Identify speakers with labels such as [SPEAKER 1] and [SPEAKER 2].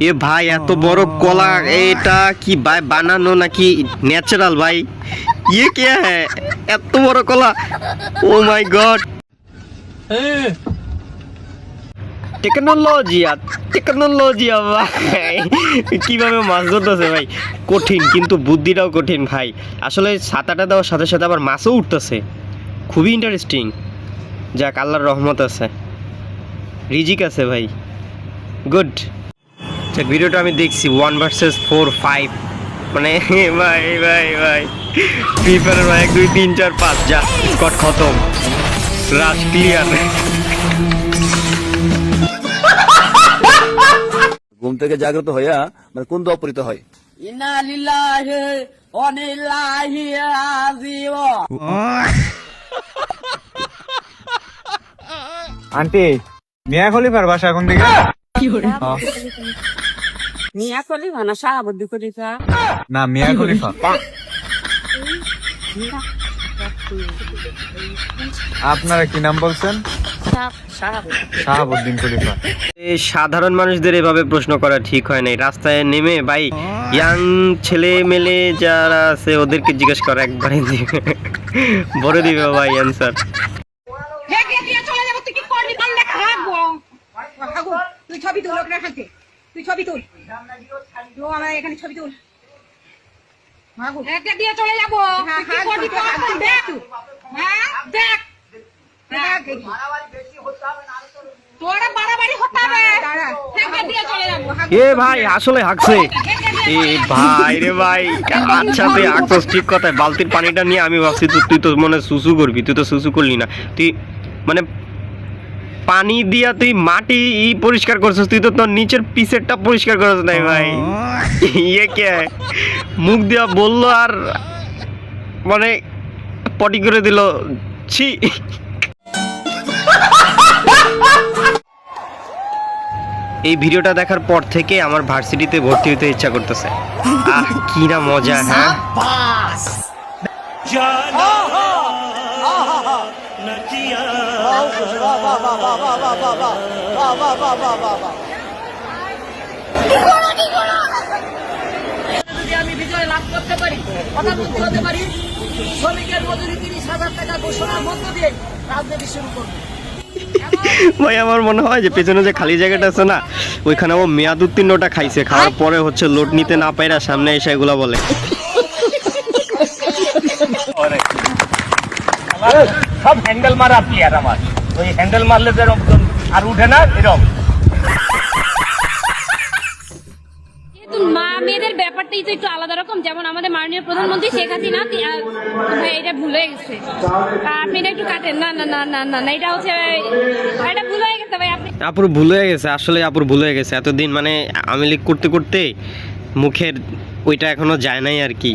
[SPEAKER 1] এ ভাই, এত বড় কলা, এটা কি ভাই, বানানো নাকি ন্যাচারাল ভাই? ইয়ে কে হ্যাঁ এত বড় কলা। ও মাই গড টেকনোলজিয়া টেকনোলজিয়া ভাই। কীভাবে মাছ ধরতেছে ভাই? কঠিন, কিন্তু বুদ্ধিটাও কঠিন ভাই। আসলে সাঁতারটা দেওয়ার সাথে সাথে আবার মাছও উঠতেছে। খুবই ইন্টারেস্টিং যাক, আল্লাহর রহমত আছে। রিজিক আছে ভাই। গুড আচ্ছা ভিডিওটা আমি দেখছি ওয়ান ভার্সেস ফোর ফাইভ মানে ভাই ভাই ভাই। ফ্রি ফায়ার ভাই এক দুই তিন চার পাঁচ যা স্কট খতম। রাশ ক্লিয়ার
[SPEAKER 2] ঘুম থেকে জাগ্রত হইয়া মানে কোন দোয়া পড়িতে হয়?
[SPEAKER 3] ইন্না লিল্লাহি ওয়া ইলাইহি রাজিউন
[SPEAKER 4] আন্টি মিয়া খলিফার বাসা কোন দিকে?
[SPEAKER 3] মিয়া খলিফা না শাহাবুদ্দি খলিফা
[SPEAKER 4] না মিয়া খলিফা আপনারা কি নাম বলছেন? শাহাবুদ্দিন খলিফা
[SPEAKER 1] সাধারণ মানুষদের এভাবে প্রশ্ন করা ঠিক হয় নাই। রাস্তায় নেমে ভাই ইয়াং ছেলে মেলে যারা আছে ওদেরকে জিজ্ঞেস করা একবারে। বড় দিবে ভাই অ্যান্সার
[SPEAKER 5] হেগে দিয়ে চলে যাব তুই কি করবি বাল দেখা হাগবো হাগু তুই ছবি তুল তুই ছবি তুল। তো আমার এখানে ছবি তুল। দিয়ে চলে যাব। দেখ। তোরা বাড়াবাড়ি হতে হবে।
[SPEAKER 1] এ ভাই আসলে হাঁকছে এ ভাই রে ভাই আচ্ছা তুই ঠিক কথা বালতির পানিটা নিয়ে আমি ভাবছি তো তুই তো মনে হয় সুসু করবি তুই তো সুসু করলি না। তুই মানে পানি দিয়া তুই মাটি পরিষ্কার করছিস তুই তো তোর নিচের পিসেরটা পরিষ্কার করছ নাই ভাই। ইয়ে কে? মুখ দিয়া বলল আর মানে পটি করে দিল। ছি। এই ভিডিওটা দেখার পর থেকে আমার ভার্সিটিতে ভর্তি হতে ইচ্ছা করতেছে। আহ কি না মজা হ্যাঁ?
[SPEAKER 3] যদি আমি বিজয় লাভ করতে পারি প্রধানমন্ত্রী হতে পারি শ্রমিকের মজুরি তিরিশ হাজার টাকা ঘোষণার মধ্য দিয়ে রাজনীতি শুরু করব।
[SPEAKER 1] ভাই আমার মনে হয় যে পেছনে যে খালি জায়গাটা আছে না ওইখানে ও মেয়াদ উত্তীর্ণটা খাইছে খাওয়ার পরে হচ্ছে লোড নিতে না পাইরা সামনে এসে এগুলা বলে।
[SPEAKER 6] সব হ্যান্ডেল মারা প্লেয়ার আমার। ওই হ্যান্ডেল মারলে যেরকম আর উঠে না এরকম
[SPEAKER 7] মা মেয়েদের ব্যাপারটাই তো একটু আলাদা রকম যেমন আমাদের মাননীয় প্রধানমন্ত্রী শেখ হাসিনা ভাই এটা ভুল হয়ে গেছে। আপনি এটা একটু কাটেন। না না না না না না এটা হচ্ছে এটা ভুল হয়ে গেছে ভাই আপনি
[SPEAKER 1] আপুর ভুল হয়ে গেছে আসলে আপুর ভুল হয়ে গেছে। এতদিন মানে আমি লিক করতে করতে মুখের ওইটা এখনও যায় নাই আর কি।